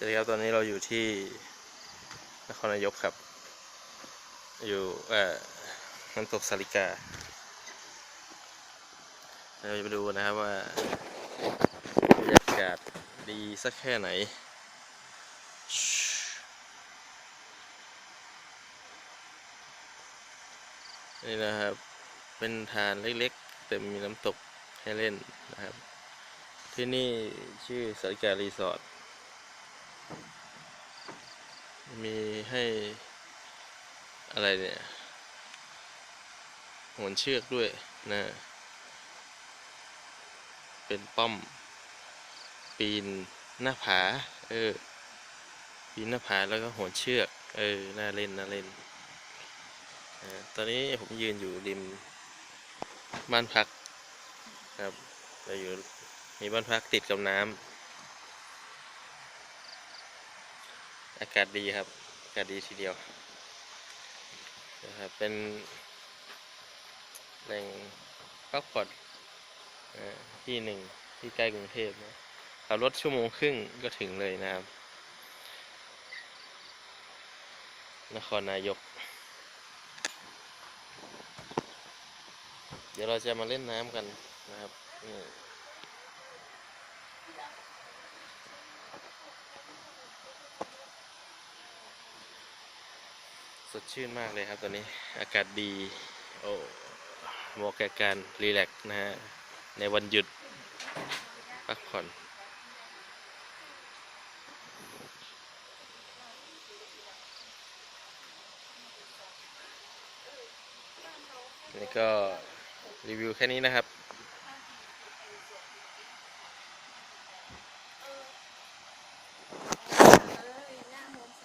สวัสดีครับตอนนี้เราอยู่ที่นครนายกครับ อยู่เอ่อน้ำตกสาลิกาเราจะไปดูนะครับว่าบรรยากาศดีสักแค่ไหนนี่นะครับ เป็นทานเล็กๆ แต่มีน้ำตกให้เล่นนะครับ ที่นี่ชื่อสาริการีสอร์ท มีให้อะไรเนี่ยโหนเชือกด้วยนะ เป็นป้อม ปีนหน้าผา เออ ปีนหน้าผาแล้วก็โหนเชือก เออ น่าเล่น น่าเล่นเออตอนนี้ผมยืนอยู่ริมบ้านพักครับเราอยู่มีบ้านพักติดกับน้ำ อากาศดีครับ อากาศดีทีเดียวนะครับเป็นแหล่งพักผ่อนอ่อที่หนึ่งที่ใกล้กรุงเทพนะขับรถชั่วโมงครึ่งก็ถึงเลยนะครับ นครนายก เดี๋ยวเราจะมาเล่นน้ำกันนะครับนี่ ดชื่นมากเลยครับตอนนี้อากาศดีโอ้เหมาะแก่การรีแลกซ์นะฮะ ในวันหยุดพักผ่อนนี่ก็รีวิวแค่นี้นะครับ